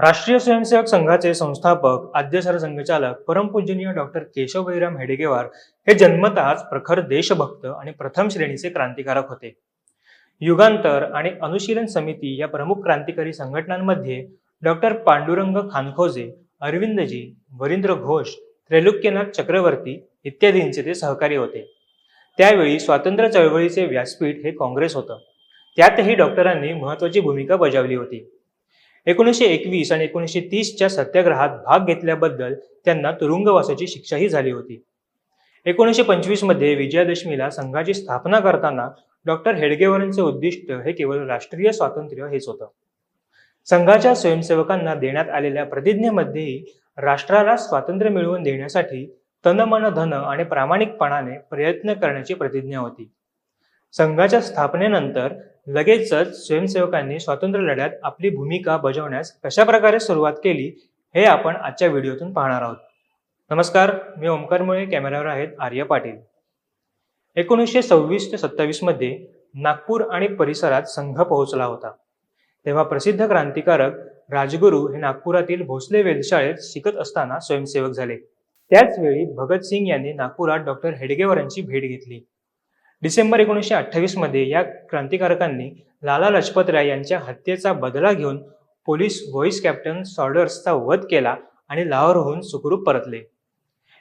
राष्ट्रीय स्वयंसेवक संघाचे संस्थापक आद्य सरसंघचालक परमपूजनीय डॉक्टर केशव भैराम हेडेगेवार हे जन्मतःच प्रखर देशभक्त आणि प्रथम श्रेणीचे क्रांतिकारक होते. युगांतर आणि अनुशीलन समिती या प्रमुख क्रांतिकारी संघटनांमध्ये डॉक्टर पांडुरंग खानखोजे अरविंदजी वरिंद्र घोष त्रैलोक्यनाथ चक्रवर्ती इत्यादींचे ते सहकारी होते. त्यावेळी स्वातंत्र्य चळवळीचे व्यासपीठ हे काँग्रेस होतं. त्यातही डॉक्टरांनी महत्वाची भूमिका बजावली होती. एकोणीसशे एकवीस आणि एकोणीसशे तीसच्या सत्याग्रहात भाग घेतल्याबद्दल त्यांना तुरुंगवासाची शिक्षाही झाली होती. एकोणीसशे पंचवीसमध्ये विजयादशमीला संघाची स्थापना करताना डॉक्टर हेडगेवारांचे उद्दिष्ट हे केवळ राष्ट्रीय स्वातंत्र्य हेच होतं. संघाच्या स्वयंसेवकांना देण्यात आलेल्या प्रतिज्ञेमध्येही राष्ट्राला स्वातंत्र्य मिळवून देण्यासाठी तन मन धन आणि प्रामाणिकपणाने प्रयत्न करण्याची प्रतिज्ञा होती. संघाच्या स्थापनेनंतर लगेचच स्वयंसेवकांनी स्वातंत्र्य लढ्यात आपली भूमिका बजावण्यास कशा प्रकारे सुरुवात केली हे आपण आजच्या व्हिडिओतून पाहणार आहोत. नमस्कार मी ओमकार मुळे कॅमेऱ्यावर आहेत आर्य पाटील. एकोणीसशे सव्वीस ते सत्तावीसमध्ये नागपूर आणि परिसरात संघ पोहोचला होता. तेव्हा प्रसिद्ध क्रांतिकारक राजगुरू हे नागपुरातील भोसले वेधशाळेत शिकत असताना स्वयंसेवक झाले. त्याच वेळी भगतसिंग यांनी नागपुरात डॉक्टर हेडगेवरांची भेट घेतली. डिसेंबर एकोणीसशे अठ्ठावीसमध्ये या क्रांतिकारकांनी लाला लजपत राय यांच्या हत्येचा बदला घेऊन पोलीस व्हॉइस कॅप्टन सॉर्डर्सचा वध केला आणि लाहोरहून सुखरूप परतले.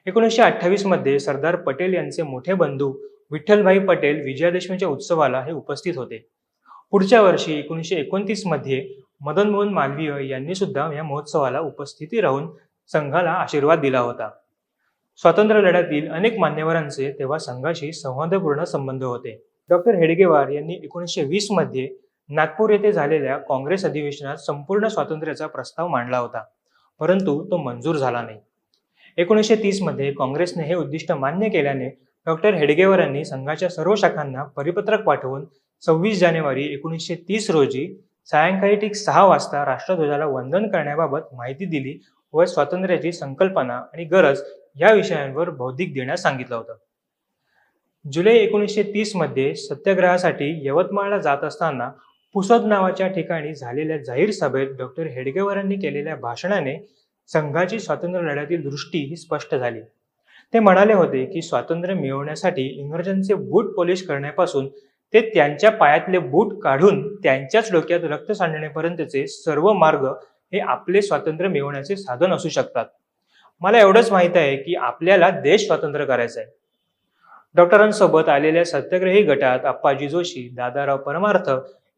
एकोणीसशे अठ्ठावीसमध्ये सरदार पटेल यांचे मोठे बंधू विठ्ठलभाई पटेल विजयादशमीच्या उत्सवाला हे उपस्थित होते. पुढच्या वर्षी एकोणीसशे एकोणतीसमध्ये मदन मोहन मालवीय यांनी सुद्धा या महोत्सवाला उपस्थिती राहून संघाला आशीर्वाद दिला होता. स्वातंत्र्य लढ्यातील अनेक मान्यवरांचे तेव्हा संघाशी संवादपूर्ण संबंध होते. डॉक्टर हेडगेवार यांनी एकोणीसशे वीसमध्ये नागपूर येथे झालेल्या काँग्रेस अधिवेशनात संपूर्ण स्वातंत्र्याचा प्रस्ताव मांडला होता परंतु तो मंजूर झाला नाही. एकोणीसशे तीसमध्ये काँग्रेसने हे उद्दिष्ट मान्य केल्याने डॉक्टर हेडगेवारांनी संघाच्या सर्व शाखांना परिपत्रक पाठवून सव्वीस जानेवारी एकोणीसशे तीस रोजी सायंकाळी ठीक सहा वाजता राष्ट्रध्वजाला वंदन करण्याबाबत माहिती दिली व स्वातंत्र्याची संकल्पना आणि गरज या विषयांवर बौद्धिक देण्यास सांगितलं होतं. जुलै एकोणीसशे तीसमध्ये सत्याग्रहासाठी यवतमाळला जात असताना पुसद नावाच्या ठिकाणी झालेल्या जाहीर सभेत डॉक्टर हेडगेवारांनी केलेल्या भाषणाने संघाची स्वातंत्र्य लढ्यातील दृष्टी ही स्पष्ट झाली. ते म्हणाले होते की स्वातंत्र्य मिळवण्यासाठी इंग्रजांचे बूट पॉलिश करण्यापासून ते त्यांच्या पायातले बूट काढून त्यांच्याच डोक्यात रक्त सांडण्यापर्यंतचे सर्व मार्ग हे आपले स्वातंत्र्य मिळवण्याचे साधन असू शकतात. मला एवढंच माहीत आहे की आपल्याला देश स्वातंत्र्य करायचा आहे. डॉक्टरांसोबत आलेल्या सत्याग्रही गटात अप्पाजी जोशी दादाराव परमार्थ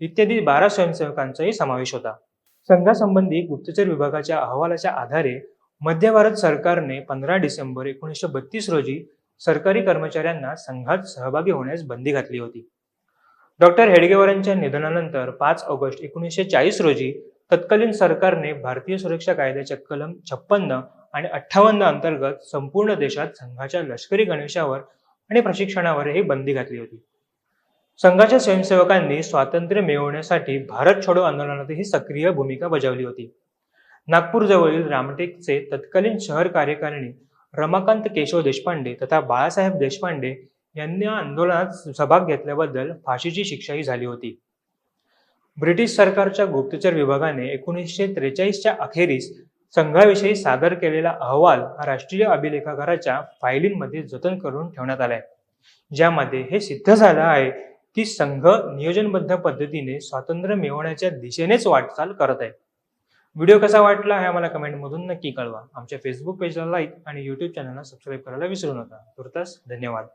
इत्यादी बारा स्वयंसेवकांचाही समावेश होता. संघासंबंधी गुप्तचर विभागाच्या अहवालाच्या आधारे मध्य भारत सरकारने पंधरा डिसेंबर एकोणीसशे बत्तीस रोजी सरकारी कर्मचाऱ्यांना संघात सहभागी होण्यास बंदी घातली होती. डॉक्टर हेडगेवारांच्या निधनानंतर पाच ऑगस्ट एकोणीसशे चाळीस रोजी तत्कालीन सरकारने भारतीय सुरक्षा कायद्याच्या कलम छप्पन्न आणि अठ्ठावन्न अंतर्गत संपूर्ण देशात संघाच्या लष्करी गणवेशावर आणि प्रशिक्षणावर ही बंदी घातली होती. संघाच्या स्वयंसेवकांनी स्वातंत्र्य मिळवण्यासाठी भारत छोडो आंदोलनातही सक्रिय भूमिका बजावली होती. नागपूरजवळील रामटेकचे तत्कालीन शहर कार्यकारिणी रमाकांत केशव देशपांडे तथा बाळासाहेब देशपांडे यांनी या आंदोलनात सहभाग घेतल्याबद्दल फाशीची शिक्षाही झाली होती. ब्रिटिश सरकारच्या गुप्तचर विभागाने एकोणीसशे त्रेचाळीसच्या अखेरीस संघाविषयी सादर केलेला अहवाल हा राष्ट्रीय अभिलेखागाराच्या फायलींमध्ये जतन करून ठेवण्यात आलाय. ज्यामध्ये हे सिद्ध झालं आहे की संघ नियोजनबद्ध पद्धतीने स्वातंत्र्य मिळवण्याच्या दिशेनेच वाटचाल करत आहे. व्हिडिओ कसा वाटला हे आम्हाला कमेंटमधून नक्की कळवा. आमच्या फेसबुक पेजला लाईक आणि युट्यूब चॅनलला सबस्क्राईब करायला विसरू नका. तुर्तास धन्यवाद.